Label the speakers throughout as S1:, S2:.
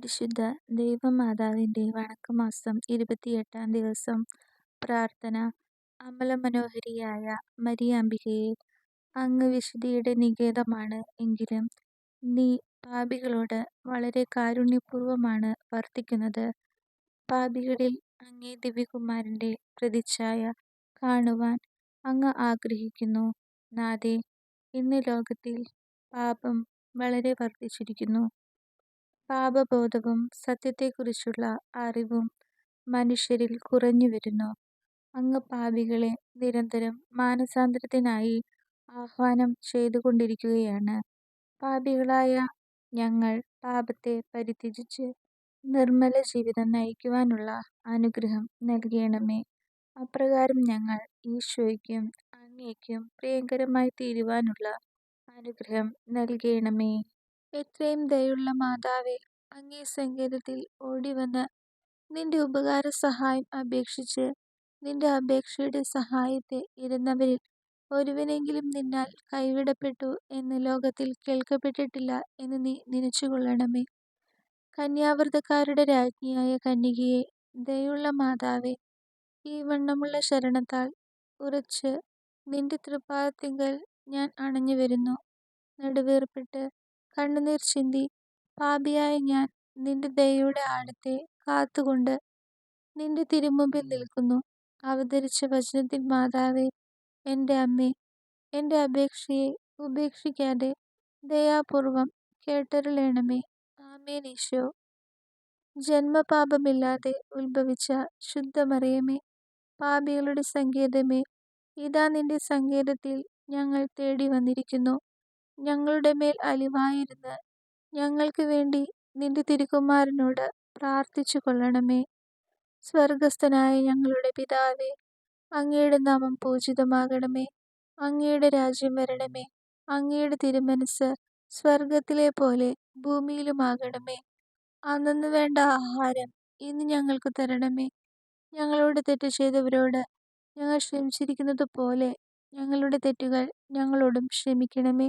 S1: പരിശുദ്ധ ദൈവമാതാവിന്റെ വണക്കമാസം ഇരുപത്തിയെട്ടാം ദിവസം പ്രാർത്ഥന. അമലമനോഹരിയായ മരിയാംബികയെ അങ്ങ് വിശുദ്ധിയുടെ നികേതമാണ് എങ്കിലും നീ പാപികളോട് വളരെ കാരുണ്യപൂർവമാണ് വർത്തിക്കുന്നത്. പാപികളിൽ അങ്ങേ ദിവ്യകുമാരന്റെ പ്രതിച്ഛായ കാണുവാൻ അങ്ങ് ആഗ്രഹിക്കുന്നു. നാദേ ഇന്ന് ലോകത്തിൽ പാപം വളരെ വർദ്ധിച്ചിരിക്കുന്നു. പാപബോധവും സത്യത്തെക്കുറിച്ചുള്ള അറിവും മനുഷ്യരിൽ കുറഞ്ഞുവരുന്നു. അങ്ങ് പാപികളെ നിരന്തരം മാനസാന്തരത്തിനായി ആഹ്വാനം ചെയ്തുകൊണ്ടിരിക്കുകയാണ്. പാപികളായ ഞങ്ങൾ പാപത്തെ പരിത്യജിച്ച് നിർമ്മല ജീവിതം നയിക്കുവാനുള്ള അനുഗ്രഹം നൽകണമേ. അപ്രകാരം ഞങ്ങൾ ഈശോയ്ക്കും പ്രിയങ്കരമായി പ്രിയങ്കരമായിത്തീരുവാനുള്ള അനുഗ്രഹം നൽകേണമേ. എത്രയും ദയുള്ള മാതാവേ, അങ്ങേ സങ്കേതത്തിൽ ഓടിവന്ന് നിന്റെ ഉപകാരസഹായം അപേക്ഷിച്ച് നിന്റെ അപേക്ഷയുടെ സഹായത്തെ ഇരുന്നവരിൽ ഒരുവനെങ്കിലും നിന്നാൽ കൈവിടപ്പെട്ടു എന്ന് ലോകത്തിൽ കേൾക്കപ്പെട്ടിട്ടില്ല എന്ന് നീ നനച്ചുകൊള്ളണമേ. കന്യാവ്രതക്കാരുടെ രാജ്ഞിയായ കന്യകയെ, ദയുള്ള മാതാവേ, ഈ വണ്ണമുള്ള ശരണത്താൽ ഉറച്ച് നിന്റെ തൃപ്പാദത്തിങ്കൽ ഞാൻ അണഞ്ഞുവരുന്നു. നെടുവീർപ്പിട്ട് കണ്ണുനീർ ചിന്തി പാപിയായ ഞാൻ നിന്റെ ദയയുടെ ആഴത്തെ കാത്തുകൊണ്ട് നിന്റെ തിരുമുമ്പിൽ നിൽക്കുന്നു. അവതരിച്ച വചനത്തിൻ മാതാവേ, എന്റെ അമ്മേ, എന്റെ അപേക്ഷയെ ഉപേക്ഷിക്കാതെ ദയാപൂർവം കേട്ടരുളേണമേ. ആമേൻ. ഈശോ, ജന്മപാപമില്ലാതെ ഉത്ഭവിച്ച ശുദ്ധമറിയമേ, പാപികളുടെ സങ്കേതമേ, ഇതാ നിന്റെ സങ്കേതത്തിൽ ഞങ്ങൾ തേടിവന്നിരിക്കുന്നു. ഞങ്ങളുടെമേൽ അലിവായിരുന്ന് ഞങ്ങൾക്ക് വേണ്ടി നിന്റെ തിരുകുമാരനോട് പ്രാർത്ഥിച്ചു കൊള്ളണമേ സ്വർഗസ്ഥനായ ഞങ്ങളുടെ പിതാവേ, അങ്ങയുടെ നാമം പൂജിതമാകണമേ. അങ്ങയുടെ രാജ്യം വരണമേ. അങ്ങയുടെ തിരുമനസ് സ്വർഗത്തിലെ പോലെ ഭൂമിയിലുമാകണമേ. അന്നു വേണ്ട ആഹാരം ഇന്ന് ഞങ്ങൾക്ക് തരണമേ. ഞങ്ങളോട് തെറ്റ് ചെയ്തവരോട് ഞങ്ങൾ ക്ഷമിച്ചിരിക്കുന്നതുപോലെ ഞങ്ങളുടെ തെറ്റുകൾ ഞങ്ങളോടും ക്ഷമിക്കണമേ.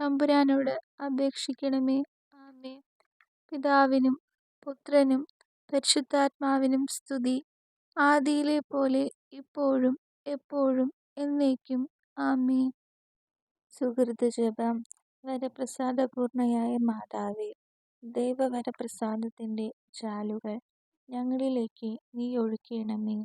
S1: തമ്പുരാനോട് അപേക്ഷിക്കണമേ. ആമേ പിതാവിനും പുത്രനും പരിശുദ്ധാത്മാവിനും സ്തുതി. ആദിയിലെ പോലെ ഇപ്പോഴും എപ്പോഴും എന്നേക്കും. ആമേ സുഹൃത്ത് ജപം വരപ്രസാദപൂർണയായ മാതാവേ, ദൈവവരപ്രസാദത്തിന്റെ ചാലുകൾ ഞങ്ങളിലേക്ക് നീ ഒഴുക്കേണമേ.